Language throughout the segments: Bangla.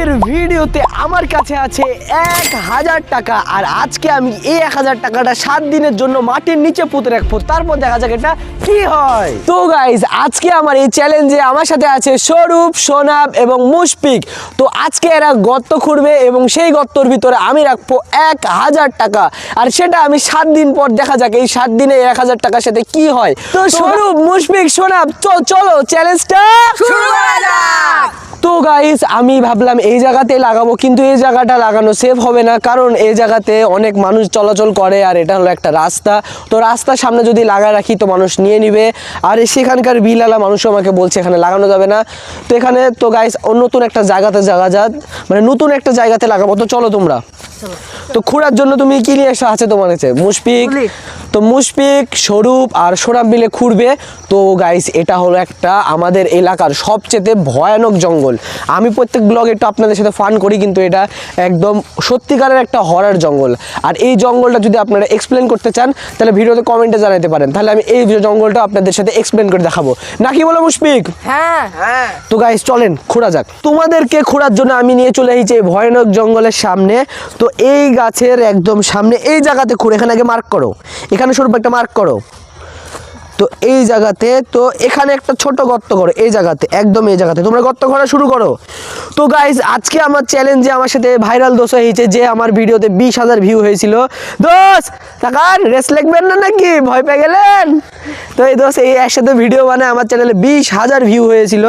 আজকের ভিডিওতে আমার কাছে আছে এক হাজার টাকা আর আজকে আমি এই এক হাজার টাকাটা সাত দিনের জন্য মাটির নিচে পুঁতে রাখব। তারপর দেখা যাক এটা কি হয়। তো গাইজ আজকে আমার এই চ্যালেঞ্জে আমার সাথে আছে স্বরূপ সোনাব এবং মুশফিক। তো আজকে এরা গর্ত খুঁড়বে এবং সেই গর্তর ভিতরে আমি রাখব এক হাজার টাকা। আর সেটা আমি সাত দিন পর দেখা যাক এই সাত দিনে এক হাজার টাকার সাথে কি হয়। তো স্বরূপ মুশফিক সোনাব চলো চ্যালেঞ্জটা শুরু করা যাক। তো গাইস আমি ভাবলাম এই জায়গাতে লাগাবো, কিন্তু এই জায়গাটা লাগানো সেফ হবে না, কারণ এই জায়গাতে অনেক মানুষ চলাচল করে, আর এটা হলো একটা রাস্তা। তো রাস্তার সামনে যদি লাগা রাখি, তো মানুষ নিয়ে নিবে। আর সেখানকার বিলালা মানুষও আমাকে বলছে, এখানে লাগানো যাবে না। তো এখানে, তো গাইস নতুন একটা জায়গাতে জায়গা যা মানে নতুন একটা জায়গাতে লাগাবো। তো চলো তোমরা। তো খোঁড়ার জন্য তুমি কি নিয়ে এসে? আছে তোমার কাছে। মুশফিক তো মুশফিক স্বরূপ আর সোনাব মিলে খুঁড়বে। তো গাইস এটা হলো একটা আমাদের এলাকার সবচেয়ে ভয়ানক জঙ্গল। আমি প্রত্যেক ব্লগে একটু আপনাদের সাথে ফান করি কিন্তু এটা একদম সত্যিকারের একটা হরার জঙ্গল। আর এই জঙ্গলটা যদি আপনারা এক্সপ্লেন করতে চান তাহলে ভিডিওতে কমেন্টে জানাতে পারেন। তাহলে আমি এই জঙ্গলটা আপনাদের সাথে এক্সপ্লেন করে দেখাবো। নাকি বলো মুশফিক? হ্যাঁ। হ্যাঁ। তো গাইস চলেন খোঁড়া যাক। তোমাদেরকে খোঁড়ার জন্য আমি নিয়ে চলে এসেছি এই ভয়ানক জঙ্গলের সামনে। তো এই গাছের একদম সামনে এই জায়গাতে খুঁড়ে, এখানে আগে মার্ক করো। এখানে স্বরূপ একটা মার্ক করো। তো এই জায়গাতে, তো এখানে একটা ছোট গর্ত করো, এই জায়গাতে, একদম এই জায়গাতে। তোমরা গর্ত করা শুরু করো। তো গাইস আজকে আমার চ্যালেঞ্জে আমার সাথে ভাইরাল দোষ হয়েছে, যে আমার ভিডিওতে বিশ হাজার ভিউ হয়েছিল। দোষ, তাকান রেস্ট লিখবেন না নাকি? ভয় পেয়ে গেলেন? তো এই দোষ, এই একসাথে ভিডিও বানায় আমার চ্যানেলে বিশ হাজার ভিউ হয়েছিল।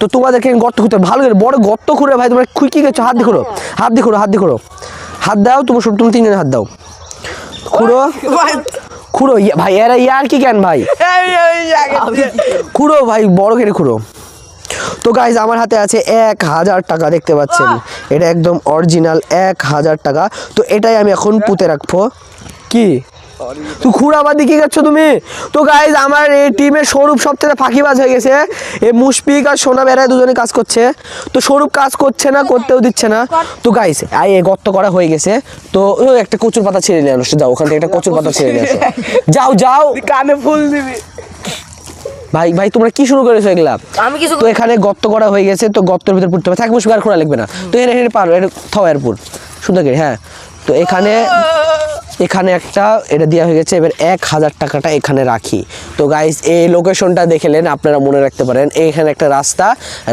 তো তোমাদেরকে গর্ত খুঁড়তে ভালো করে, বড় গর্ত খুঁড়ে ভাই, তোমরা খুঁকি গেছো হাত দিয়ে খুঁড়ো, হাত দিয়ে খুঁড়ো, হাত দিয়ে খুঁড়ো। হাত দাও তুমি সব তুমি তিনজনে হাত দাও। খুঁড়ো। খুঁড়ো ভাই এরা ইয়ার কি কেন ভাই? খুঁড়ো ভাই বড় করে খুঁড়ো। তো গাইজ আমার হাতে আছে এক হাজার টাকা দেখতে পাচ্ছেন? এটা একদম অরিজিনাল এক হাজার টাকা। তো এটাই আমি এখন পুঁতে রাখব। কি? তুই খুঁড়াবাদি কি গেছো তুমি? তো গাইজ আমার এই টিমের স্বরূপ সব থেকে ফাঁকিবাজ হয়ে গেছে। এ মুশফিক আর সোনা বেড়ায় দুজনে কাজ করছে। তো স্বরূপ কাজ করছে না করতেও দিচ্ছে না। তো গাইজ আই এ গর্ত করা হয়ে গেছে। তো একটা কচুর পাতা ছেড়ে নিয়ে আসো। যাও ওখান থেকে একটা কচুর পাতা ছেড়ে নিয়ে আসো। যাও যাও। কানে ফুল দিবি। ভাই ভাই তোমরা কি শুরু করেছ এগুলা? আমি কিছু তো এখানে গর্ত করা হয়ে গেছে তো গর্তের ভিতরে পড়তে হবে। থাক মুশফিক আর খোলা লাগবে না। তো এখানে এখানে পারো এটা থাও এয়ারপুর সুন্দর হ্যাঁ। তো এখানে এখানে একটা এটা দেওয়া হয়ে গেছে এবার এক হাজার টাকাটা এখানে রাখি। তো গাইস এই লোকেশনটা দেখলেন আপনারা মনে রাখতে পারেন এখানে একটা রাস্তা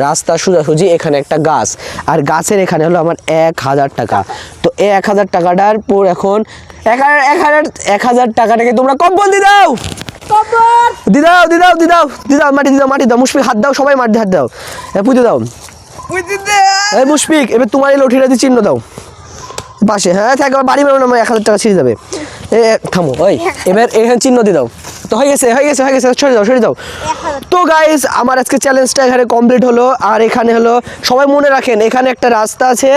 রাস্তা সোজাসুজি এখানে একটা গাছ। আর গাছের এখানে হলো আমার এক হাজার টাকা। তো এই এক হাজার টাকাটার পর এখন এক হাজার এক হাজার এক হাজার টাকাটাকে তোমরা কম্পল দিয়ে দাও! দিদাও দিদাও দিদাও দিদাও মাটি দিদাও মাটি দাও মুশফিক হাত দাও সবাই মাটি হাত দাও। পুজো দাও। মুশফিক এবার তোমার এই লঠিটা দিয়ে চিহ্ন দাও। পাশে। হ্যাঁ থাক বাড়ি বেরোনো এক হাজার টাকা ছিঁড়ে যাবে। এ, থামো ওই এবার এখানে চিহ্ন দিয়ে দাও। তো হয়ে গেছে হয়ে গেছে হয়ে গেছে, সরে যাও সরে যাও। তো গাইস আমার আজকে চ্যালেঞ্জটা এখানে কমপ্লিট হলো, আর এখানে হলো, সবাই মনে রাখেন, এখানে একটা রাস্তা আছে,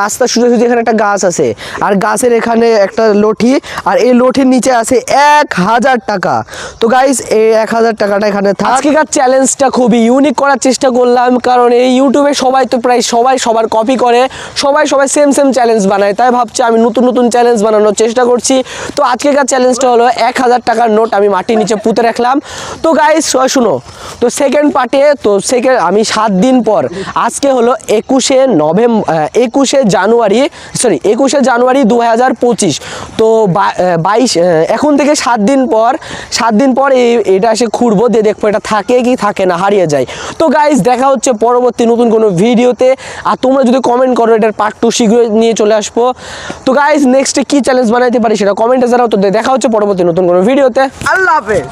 রাস্তা সুযোগ সুযোগ এখানে একটা গাছ আছে, আর গাছের এখানে একটা লঠি, আর এই লঠির নিচে আছে এক হাজার টাকা। তো গাইস এই এক হাজার টাকাটা এখানে থাক। আজকেকার চ্যালেঞ্জটা খুবই ইউনিক করার চেষ্টা করলাম, কারণ এই ইউটিউবে সবাই তো প্রায় সবাই সবার কপি করে, সবাই সবাই সেম সেম চ্যালেঞ্জ বানায়। তাই ভাবছি আমি নতুন নতুন চ্যালেঞ্জ বানানোর চেষ্টা করছি। তো আজকেকার চ্যালেঞ্জটা হলো এক হাজার টাকার নোট আমি মাটির নিচে পুঁতে রাখলাম। তো গাইস শুনো, তো সেকেন্ড পার্টে তো সেকেন্ড আমি সাত দিন পর, আজকে হলো একুশে নভেম্বর একুশে জানুয়ারি সরি একুশে জানুয়ারি দু হাজার পঁচিশ। তো বাইশ এখন থেকে সাত দিন পর, সাত দিন পর এই, এটা এসে খুঁড়বো, দিয়ে দেখব এটা থাকে কি থাকে না, হারিয়ে যায়। তো গাইস দেখা হচ্ছে পরবর্তী নতুন কোনো ভিডিওতে। আর তোমরা যদি কমেন্ট করো, এটার পার্ট টু শীঘ্রই নিয়ে চলে আসব। তো গাইস নেক্সটে কি চ্যালেঞ্জ বানাইতে পারি সেটা কমেন্টে জানাও। তো দেখা হচ্ছে পরবর্তী নতুন কোনো ভিডিওতে। আল্লাহ Hafiz.